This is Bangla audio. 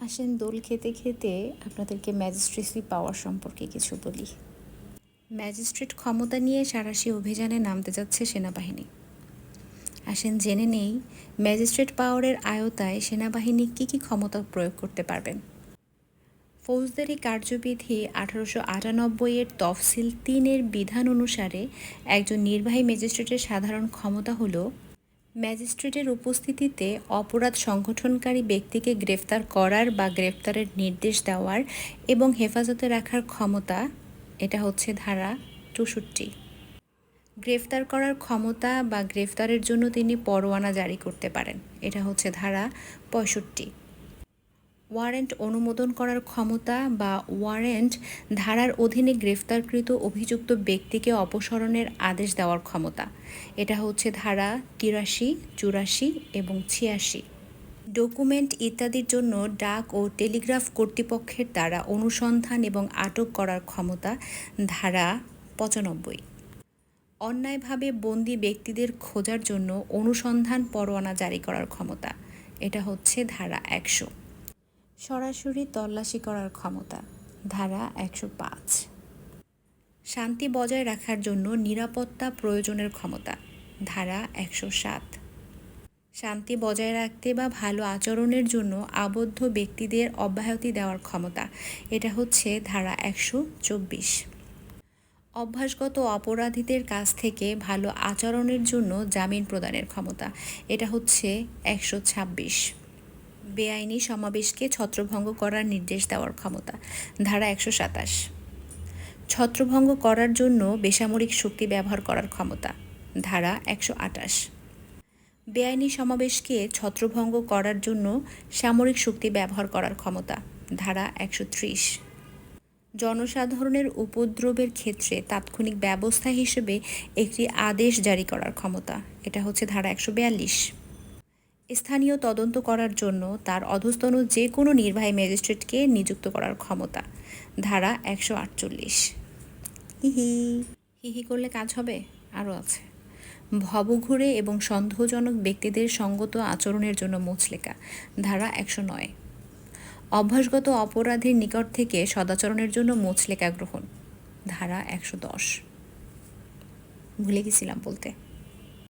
আসেন দোল খেতে খেতে আপনাদেরকে ম্যাজিস্ট্রেসি পাওয়ার সম্পর্কে কিছু বলি। ম্যাজিস্ট্রেট ক্ষমতা নিয়ে সারাশি অভিযানে নামতে যাচ্ছে সেনাবাহিনী। আসেন জেনে নেই, ম্যাজিস্ট্রেট পাওয়ারের আয়তায় সেনাবাহিনী কী কী ক্ষমতা প্রয়োগ করতে পারবেন। ফৌজদারি কার্যবিধি আঠারোশো আটানব্বইয়ের তফসিল তিনের বিধান অনুসারে একজন নির্বাহী ম্যাজিস্ট্রেটের সাধারণ ক্ষমতা হল ম্যাজিস্ট্রেটের উপস্থিতিতে অপরাধ সংগঠনকারী ব্যক্তিকে গ্রেফতার করার বা গ্রেফতারের নির্দেশ দেওয়ার এবং হেফাজতে রাখার ক্ষমতা, এটা হচ্ছে ধারা চৌষট্টি। গ্রেফতার করার ক্ষমতা বা গ্রেফতারের জন্য তিনি পরোয়ানা জারি করতে পারেন, এটা হচ্ছে ধারা পঁয়ষট্টি। ওয়ারেন্ট অনুমোদন করার ক্ষমতা বা ওয়ারেন্ট ধারার অধীনে গ্রেফতারকৃত অভিযুক্ত ব্যক্তিকে অপসারণের আদেশ দেওয়ার ক্ষমতা। এটা হচ্ছে ধারা তিরাশি, চুরাশি এবং ছিয়াশি। ডকুমেন্ট ইত্যাদির জন্য ডাক ও টেলিগ্রাফ কর্তৃপক্ষের দ্বারা অনুসন্ধান এবং আটক করার ক্ষমতা ধারা পঁচানব্বই। অন্যায়ভাবে বন্দি ব্যক্তিদের খোঁজার জন্য অনুসন্ধান পরোয়ানা জারি করার ক্ষমতা। এটা হচ্ছে ধারা একশো। সরাসরি তল্লাশি করার ক্ষমতা, ধারা একশো পাঁচ। শান্তি বজায় রাখার জন্য নিরাপত্তা প্রয়োজনের ক্ষমতা, ধারা একশো সাত। শান্তি বজায় রাখতে বা ভালো আচরণের জন্য আবদ্ধ ব্যক্তিদের অব্যাহতি দেওয়ার ক্ষমতা, এটা হচ্ছে ধারা একশো চব্বিশ। অভ্যাসগত অপরাধীদের কাছ থেকে ভালো আচরণের জন্য জামিন প্রদানের ক্ষমতা, এটা হচ্ছে একশো ছাব্বিশ। বেআইনি সমাবেশকে ছত্রভঙ্গ করার নির্দেশ দেওয়ার ক্ষমতা। ধারা একশো সাতাশ। ছত্রভঙ্গ করার জন্য বেসামরিক শক্তি ব্যবহার করার ক্ষমতা। ধারা একশো আটাশ বেআইনি সমাবেশকে ছত্রভঙ্গ করার জন্য সামরিক শক্তি ব্যবহার করার ক্ষমতা। ধারা একশো ত্রিশ। জনসাধারণের উপদ্রবের ক্ষেত্রে তাৎক্ষণিক ব্যবস্থা হিসেবে একটি আদেশ জারি করার ক্ষমতা। এটা হচ্ছে ধারা একশো বিয়াল্লিশ। স্থানীয় তদন্ত করার জন্য তার অধস্তন যে কোনো নির্বাহী ম্যাজিস্ট্রেটকে নিযুক্ত করার ক্ষমতা। ধারা একশো আটচল্লিশ। হিহি। হিহি করলে কাজ হবে? আরও আছে। ভবঘুরে এবং সন্দেহজনক ব্যক্তিদের সঙ্গত আচরণের জন্য মুচলেকা ধারা একশো নয়। অভ্যাসগত অপরাধীর নিকট থেকে সদাচরণের জন্য মুচলেকা গ্রহণ। ধারা একশো দশ। ভুলে গেছিলাম বলতে।